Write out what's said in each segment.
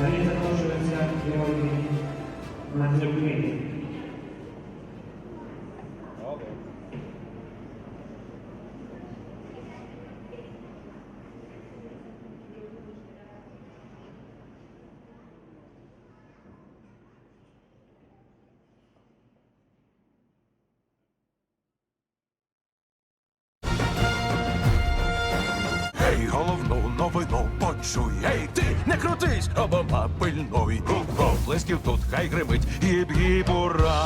Далі запрошується Георгій Мандрюквін. Головну новину почуй. Крутись, обома пильнуй. Оплесків тут хай гримить, гіп-гіп, ура.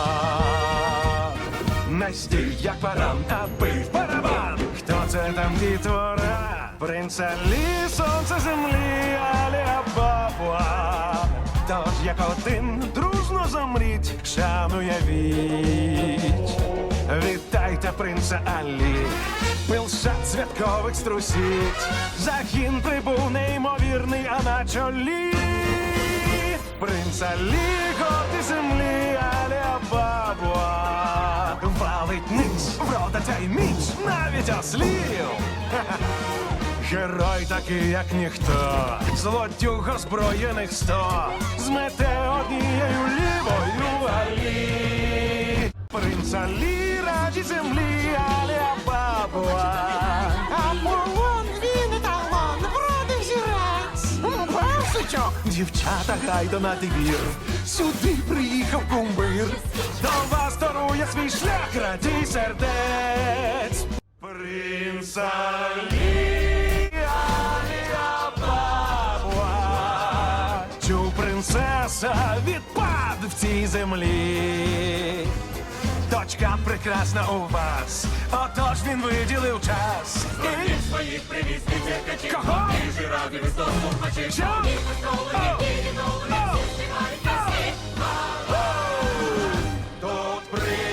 Не стій, як баран, а бий барабан. Хто це там дітвора? Принца лі, сонце землі, Аліабаба. Тож як один дружно замріть, шану явіть. Вітайте принца Алі, пилшат святкових струсіть. Загін прибув неймовірний, а на чолі. Принц Алі, готи землі, Аліабаба. Валить ниць, врода міць, навіть ослів. Герой такий, як ніхто, злотюг озброєних сто, змете однією лівою алі. Принц Алі, раді землі, Басичок. Дівчата, гайда на двір, сюди приїхав кумир. До вас дарує свій шлях, радій сердець. Принц Алі, Аліабаба. Чу принцеса відпад в цій землі. Дочка прекрасна у вас, отож він виділив час. І... Своїх привіз від Кого? І жирафів і сто слухачів. Що? Тут принц